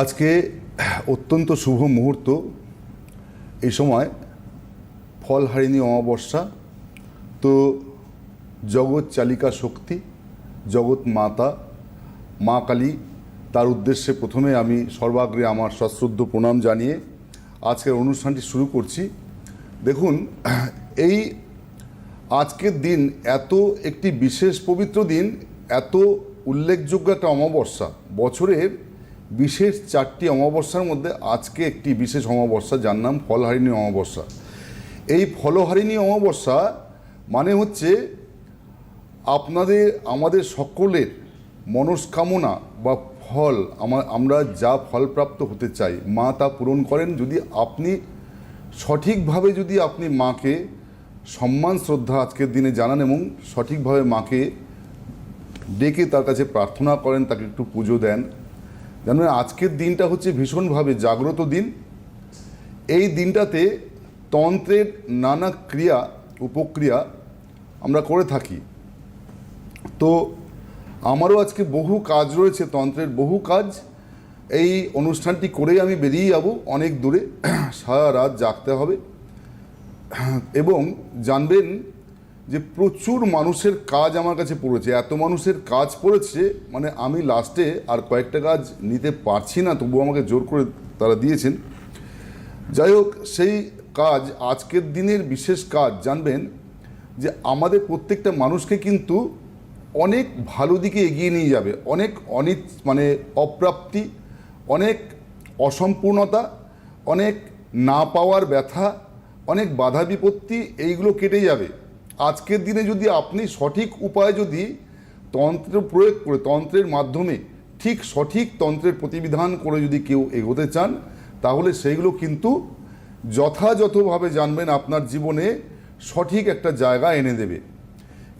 আজকে অত্যন্ত শুভ মুহূর্ত। এই সময় ফল হারিনি অমাবস্যা। তো জগৎ চালিকা শক্তি, জগৎ মাতা, মা কালী, তার উদ্দেশ্যে প্রথমে আমি সর্বাগ্রে আমার সশ্রদ্ধ প্রণাম জানিয়ে আজকের অনুষ্ঠানটি শুরু করছি। দেখুন, এই আজকের দিন এত একটি বিশেষ পবিত্র দিন, এত উল্লেখযোগ্য একটা অমাবস্যা। বছরের বিশেষ চারটি অমাবস্যার মধ্যে আজকে একটি বিশেষ অমাবস্যা, যার নাম ফলহারিণী অমাবস্যা। এই ফলহারিণী অমাবস্যা মানে হচ্ছে আপনাদের, আমাদের সকলের মনস্কামনা বা ফল আমার আমরা যা ফলপ্রাপ্ত হতে চাই, মা তা পূরণ করেন। যদি আপনি সঠিকভাবে যদি আপনি মাকে সম্মান, শ্রদ্ধা আজকের দিনে জানান এবং সঠিকভাবে মাকে ডেকে তার কাছে প্রার্থনা করেন, তাকে একটু পুজো দেন জানেন আজকের দিনটা হচ্ছে ভীষণভাবে জাগ্রত দিন। এই দিনটাতে তন্ত্রের নানা ক্রিয়া, উপক্রিয়া আমরা করে থাকি। তো আমারও আজকে বহু কাজ রয়েছে তন্ত্রের, বহু কাজ। এই অনুষ্ঠানটি করেই আমি বেরিয়ে যাব অনেক দূরে। সারা রাত জাগতে হবে। এবং জানবেন যে প্রচুর মানুষের কাজ আমার কাছে পড়েছে, এত মানুষের কাজ পড়েছে মানে আমি লাস্টে আর কয়েকটা কাজ নিতে পারছি না তবু আমাকে জোর করে তারা দিয়েছেন। যাই হোক, সেই কাজ, আজকের দিনের বিশেষ কাজ, জানবেন যে আমাদের প্রত্যেকটা মানুষকে কিন্তু অনেক ভালো দিকে এগিয়ে নিয়ে যাবে, অনেক অনিত মানে অপ্রাপ্তি, অনেক অসম্পূর্ণতা, অনেক না পাওয়ার ব্যথা, অনেক বাধা বিপত্তি, এইগুলো কেটে যাবে। আজকের দিনে যদি আপনি সঠিক উপায়ে যদি তন্ত্র প্রয়োগ করে, তন্ত্রের মাধ্যমে ঠিক সঠিক তন্ত্রের প্রতিবিধান করে যদি কেউ এগোতে চান, তাহলে সেইগুলো কিন্তু যথাযথভাবে জানবেন আপনার জীবনে সঠিক একটা জায়গা এনে দেবে।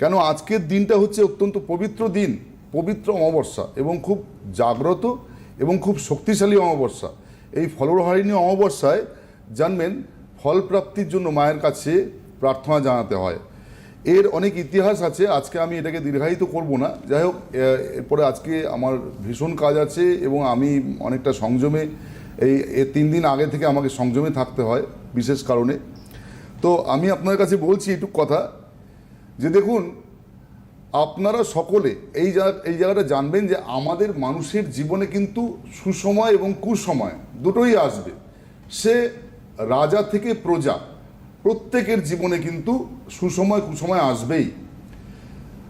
কেন আজকের দিনটা হচ্ছে অত্যন্ত পবিত্র দিন, পবিত্র অমাবস্যা এবং খুব জাগ্রত এবং খুব শক্তিশালী অমাবস্যা। এই ফলহারিণী অমাবস্যায় জানবেন ফল প্রাপ্তির জন্য মায়ের কাছে প্রার্থনা জানাতে হয়। এর অনেক ইতিহাস আছে, আজকে আমি এটাকে দীর্ঘায়িত করব না। যাই হোক এরপরে আজকে আমার ভীষণ কাজ আছে এবং আমি অনেকটা সংযমে, এই তিন দিন আগে থেকে আমাকে সংযমে থাকতে হয়, বিশেষ কারণে। তো আমি আপনার কাছে বলছি এটুক কথা, যে দেখুন, আপনারা সকলে এই জায়গা, এই জায়গাটা জানবেন যে আমাদের মানুষের জীবনে কিন্তু সুসময় এবং কুসময় দুটোই আসবে। সে রাজা থেকে প্রজা প্রত্যেকের জীবনে কিন্তু সুসময় কুসময় আসবেই।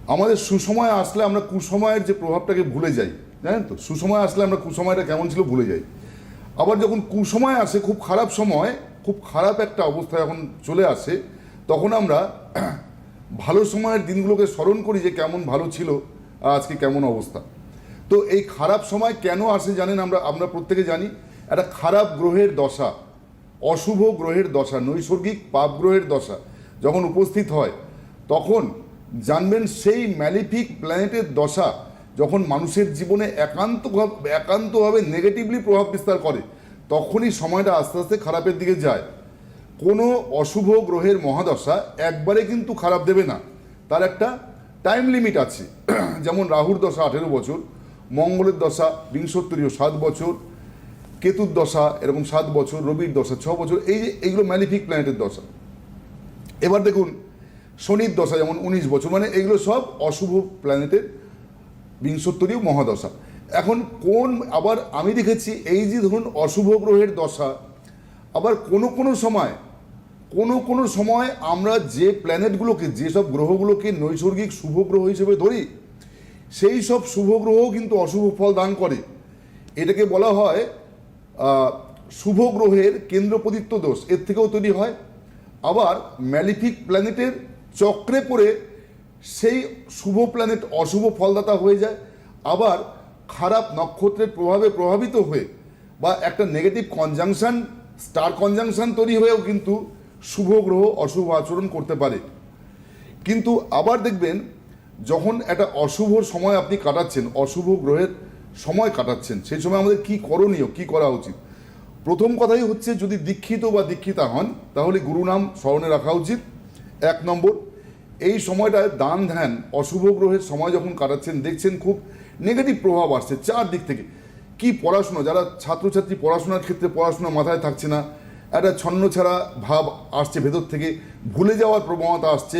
আমাদের সুসময় আসলে আমরা কুসময়ের যে প্রভাবটাকে ভুলে যাই, জানেন তো? সুসময় আসলে আমরা কুসময়টা কেমন ছিল ভুলে যাই। আবার যখন কুসময় আসে, খুব খারাপ সময়, খুব খারাপ একটা অবস্থা যখন চলে আসে, তখন আমরা ভালো সময়ের দিনগুলোকে স্মরণ করি যে কেমন ভালো ছিল আজকে কেমন অবস্থা। তো এই খারাপ সময় কেন আসে জানেন আমরা আমরা প্রত্যেকে জানি। একটা খারাপ গ্রহের দশা অশুভ গ্রহের দশা, নৈসর্গিক পাপ গ্রহের দশা যখন উপস্থিত হয়, তখন জানবেন সেই ম্যালিফিক প্ল্যানেটের দশা যখন মানুষের জীবনে একান্ত একান্তভাবে নেগেটিভলি প্রভাব বিস্তার করে, তখনই সময়টা আস্তে আস্তে খারাপের দিকে যায়। কোনো অশুভ গ্রহের মহাদশা একবারে কিন্তু খারাপ দেবে না। তার একটা টাইম লিমিট আছে। যেমন রাহুর দশা আঠেরো বছর, মঙ্গলের দশা বিংশোত্তরীয় সাত বছর কেতুর দশা, এরকম সাত বছর, রবির দশা, ছ বছর, এই যে এইগুলো ম্যালিফিক প্ল্যানেটের দশা। এবার দেখুন, শনির দশা যেমন উনিশ বছর মানে এগুলো সব অশুভ প্ল্যানেটের বিংশোত্তরীয় মহাদশা। এখন কোন, আবার আমি দেখেছি, এই যে ধরুন অশুভ গ্রহের দশা, আবার কোনো কোনো সময়, কোনো কোনো সময় আমরা যে প্ল্যানেটগুলোকে যেসব গ্রহগুলোকে নৈসর্গিক শুভ গ্রহ হিসেবে ধরি, সেই সব শুভ গ্রহও কিন্তু অশুভ ফল দান করে। এটাকে বলা হয় শুভ গ্রহের কেন্দ্রপদিত্ব দোষ। এর থেকেও তৈরি হয়। আবার ম্যালিফিক প্ল্যানেটের চক্রে পড়ে সেই শুভ প্ল্যানেট অশুভ ফলদাতা হয়ে যায়। আবার খারাপ নক্ষত্রের প্রভাবে প্রভাবিত হয়ে বা একটা নেগেটিভ কনজাংশন স্টার কনজাংশন তৈরি হয়েও কিন্তু শুভ গ্রহ অশুভ আচরণ করতে পারে। কিন্তু আবার দেখবেন, যখন একটা অশুভ সময় আপনি কাটাচ্ছেন, অশুভ গ্রহের সময় কাটাচ্ছেন, সেই সময় আমাদের কি করণীয়, কি করা উচিত? প্রথম কথাই হচ্ছে যদি দীক্ষিত বা দীক্ষিতা হন, তাহলে গুরু নাম স্মরণে রাখা উচিত। এক নম্বর, এই সময়টায় দান ধ্যান, অশুভ গ্রহের সময় যখন কাটাচ্ছেন, দেখছেন খুব নেগেটিভ প্রভাব আসছে চারদিক থেকে। কি পড়াশোনা, যারা ছাত্রছাত্রী পড়াশোনার ক্ষেত্রে পড়াশোনা মাথায় থাকছে না, একটা ছন্ন ছাড়া ভাব আসছে ভেতর থেকে, ভুলে যাওয়ার প্রবণতা আসছে,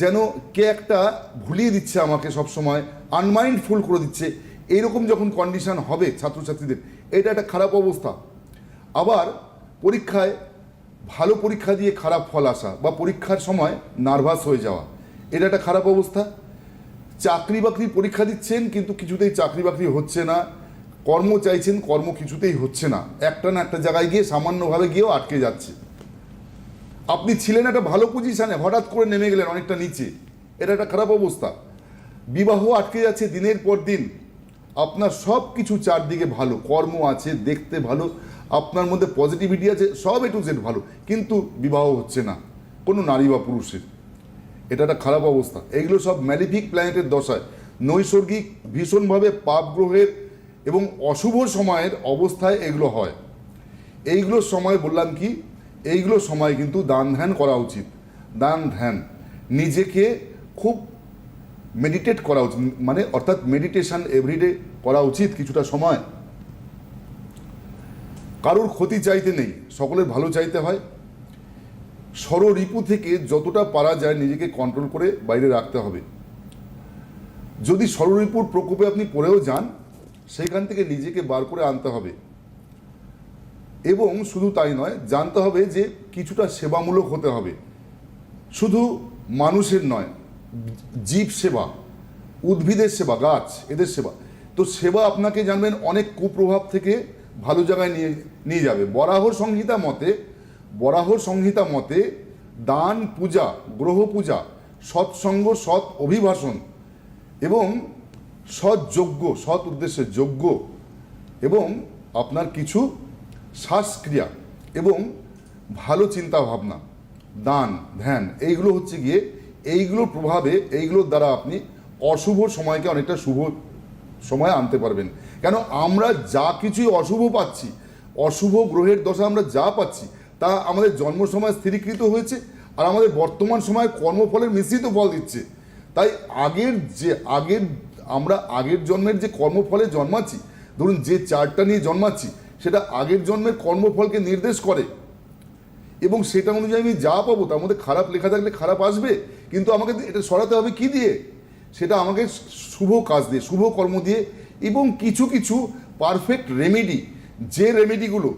যেন কে একটা ভুলিয়ে দিচ্ছে আমাকে সব সময় আনমাইন্ডফুল করে দিচ্ছে। এইরকম যখন কন্ডিশন হবে ছাত্রছাত্রীদের, এটা একটা খারাপ অবস্থা। আবার পরীক্ষায় ভালো পরীক্ষা দিয়ে খারাপ ফল আসা বা পরীক্ষার সময় নার্ভাস হয়ে যাওয়া, এটা একটা খারাপ অবস্থা। চাকরি বাকরি পরীক্ষা দিচ্ছেন কিন্তু কিছুতেই চাকরি বাকরি হচ্ছে না, কর্ম চাইছেন কর্ম কিছুতেই হচ্ছে না। একটা না একটা জায়গায় গিয়ে সামান্যভাবে গিয়েও আটকে যাচ্ছে। আপনি ছিলেন একটা ভালো পজিশনে হঠাৎ করে নেমে গেলেন অনেকটা নিচে, এটা একটা খারাপ অবস্থা। বিবাহ আটকে যাচ্ছে দিনের পর দিন। আপনার সব কিছু চারদিকে ভালো, কর্ম আছে, দেখতে ভালো, আপনার মধ্যে পজিটিভিটি আছে, সব এ টু জেড ভালো। কিন্তু বিবাহ হচ্ছে না, কোনো নারী বা পুরুষের। এটা একটা খারাপ অবস্থা। এইগুলো সব ম্যালিফিক প্ল্যানেটের দশায়। নৈসর্গিক, ভীষণভাবে পাপ গ্রহের এবং অশুভ সময়ের অবস্থায় এগুলো হয়। এইগুলোর সময় বললাম কি? এইগুলোর সময় কিন্তু দান ধ্যান করা উচিত। দান ধ্যান নিজেকে খুব মেডিটেট করা উচিত। মানে অর্থাৎ মেডিটেশন এভরিডে করা উচিত কিছুটা সময়। কারোর ক্ষতি চাইতে নেই, সকলের ভালো চাইতে হয়। রিপু থেকে যতটা পারা যায় নিজেকে কন্ট্রোল করে বাইরে রাখতে হবে। যদি ষড়রিপুর প্রকোপে আপনি পড়েও যান, সেখান থেকে নিজেকে বার করে আনতে হবে। এবং শুধু তাই নয়, জানতে হবে যে কিছুটা সেবামূলক হতে হবে। শুধু মানুষের নয় জীব সেবা, উদ্ভিদের সেবা, গাছ, এদের সেবা। তো সেবা আপনাকে জানবেন অনেক কুপ্রভাব থেকে ভালো জায়গায় নিয়ে নিয়ে যাবে। বরাহর সংহিতা মতে, বরাহর সংহিতা মতে দান, পূজা, গ্রহ পূজা, সৎসঙ্গ, সৎ অভিভাষণ এবং সৎ যোগ্য সৎ উদ্দেশ্যে যোগ্য এবং আপনার কিছু শ্বাসক্রিয়া এবং ভালো চিন্তা ভাবনা দান, ধ্যান, এইগুলো হচ্ছে গিয়ে এইগুলোর প্রভাবে, এইগুলোর দ্বারা আপনি অশুভ সময়কে অনেকটা শুভ সময় আনতে পারবেন। কেন? আমরা যা কিছুই অশুভ পাচ্ছি, অশুভ গ্রহের দশা আমরা যা পাচ্ছি, তা আমাদের জন্ম সময় স্থিরীকৃত হয়েছে আর আমাদের বর্তমান সময় কর্মফলের মিশ্রিত ফল দিচ্ছে। তাই আগের যে, আগের, আমরা আগের জন্মের যে কর্মফলে জন্মাচ্ছি, ধরুন যে চারটা নিয়ে জন্মাচ্ছি, সেটা আগের জন্মের কর্মফলকে নির্দেশ করে। এবং সেটা অনুযায়ী আমি যা পাবো, তার মধ্যে খারাপ লেখা থাকলে খারাপ আসবে কিন্তু আমাকে এটা সরাতে হবে কি দিয়ে? সেটা আমাকে শুভ কাজ দিয়ে শুভ কর্ম দিয়ে এবং কিছু কিছু পারফেক্ট রেমেডি যে রেমেডিগুলো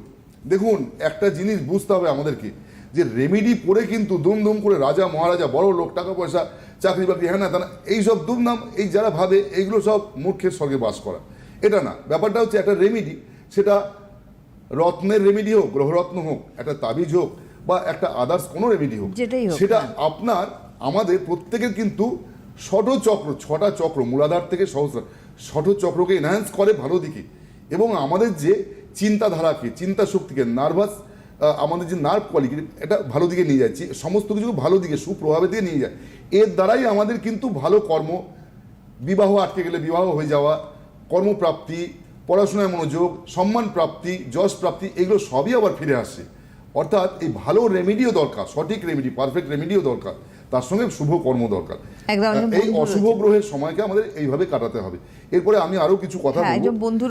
দেখুন একটা জিনিস বুঝতে হবে আমাদেরকে যে রেমেডি পড়ে কিন্তু দুম দুম করে রাজা মহারাজা বড় লোক টাকা পয়সা চাকরি বাকরি হ্যাঁ না তা না এইসব দুমদাম এই যারা ভাবে এইগুলো সব মূর্খের স্বর্গে বাস করা। এটা না ব্যাপারটা হচ্ছে একটা রেমেডি সেটা রত্নের রেমেডি হোক গ্রহরত্ন হোক একটা তাবিজ হোক বা একটা আদার্স কোনো রেমেডি হোক সেটা হ্যাঁ। আপনার আমাদের প্রত্যেকের কিন্তু ষট চক্র, ছটা চক্র, মূলাধার থেকে সহস্র ষট চক্রকে এনহ্যান্স করে ভালো দিকে। এবং আমাদের যে চিন্তাধারাকে চিন্তা শক্তিকে নার্ভাস আমাদের যে নার্ভ কোয়ালিটি এটা ভালো দিকে নিয়ে যাচ্ছে। সমস্ত কিছু ভালো দিকে, সুপ্রভাবে দিয়ে নিয়ে যায়। এর দ্বারাই আমাদের কিন্তু ভালো কর্ম, বিবাহ আটকে গেলে বিবাহ হয়ে যাওয়া, কর্মপ্রাপ্তি, পড়াশোনায় মনোযোগ, সম্মান প্রাপ্তি, যশ প্রাপ্তি, এগুলো সবই আবার ফিরে আসে। অর্থাৎ এই ভালো রেমেডিও দরকার, সঠিক রেমেডি পারফেক্ট রেমেডিও দরকার। তার সঙ্গে শুভ কর্ম দরকার। এই অশুভ গ্রহের সময়কে আমাদের এইভাবে কাটাতে হবে। এরপরে আমি আরও কিছু কথা হ্যাঁ বলব।